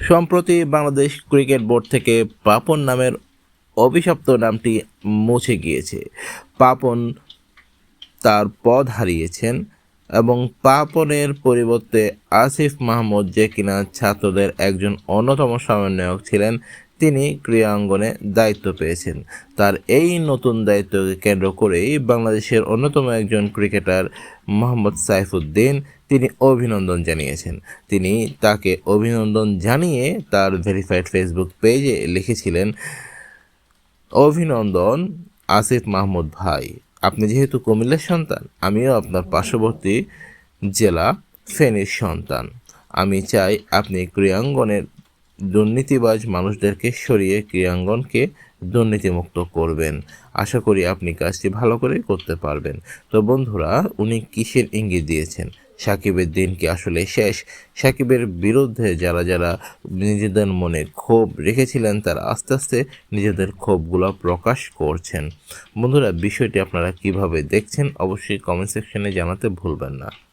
সম্প্রতি Bangladesh cricket board থেকে পাপন নামের অভিশপ্ত নামটি মুছে গিয়েছে। পাপন তার পদ হারিয়েছেন এবং পাপনের পরিবর্তে আসিফ মাহমুদ যে কিনা ছাত্রদের একজন অন্যতম সমন্বয়ক ছিলেন তিনি ক্রীড়াঙ্গনে দায়িত্ব পেয়েছেন। তার এই নতুন দায়িত্বকে কেন্দ্র করেই বাংলাদেশের অন্যতম একজন ক্রিকেটার মোহাম্মদ সাইফুদ্দিন তিনি অভিনন্দন জানিয়েছেন। তিনি তাকে অভিনন্দন জানিয়ে তার ভেরিফাইড ফেসবুক পেজে লিখেছিলেন, অভিনন্দন, আসিফ মাহমুদ ভাই। আপনি যেহেতু কুমিল্লার সন্তান, আমিও আপনার পার্শ্ববর্তী জেলা ফেনীর সন্তান। আমি চাই আপনি ক্রীড়াঙ্গনের দুর্নীতিবাজ মানুষদেরকে সরিয়ে ক্রীড়াঙ্গনকে দুর্নীতিমুক্ত করবেন। আশা করি আপনি কাজটি ভালো করে করতে পারবেন। তো বন্ধুরা, উনি কিসের ইঙ্গিত দিয়েছেন? সাকিবের দিন কি আসলে শেষ? সাকিবের বিরুদ্ধে যারা যারা নিজেদের মনে ক্ষোভ রেখেছিলেন, তারা আস্তে আস্তে নিজেদের ক্ষোভগুলো প্রকাশ করছেন। বন্ধুরা, বিষয়টি আপনারা কীভাবে দেখছেন, অবশ্যই কমেন্ট সেকশনে জানাতে ভুলবেন না।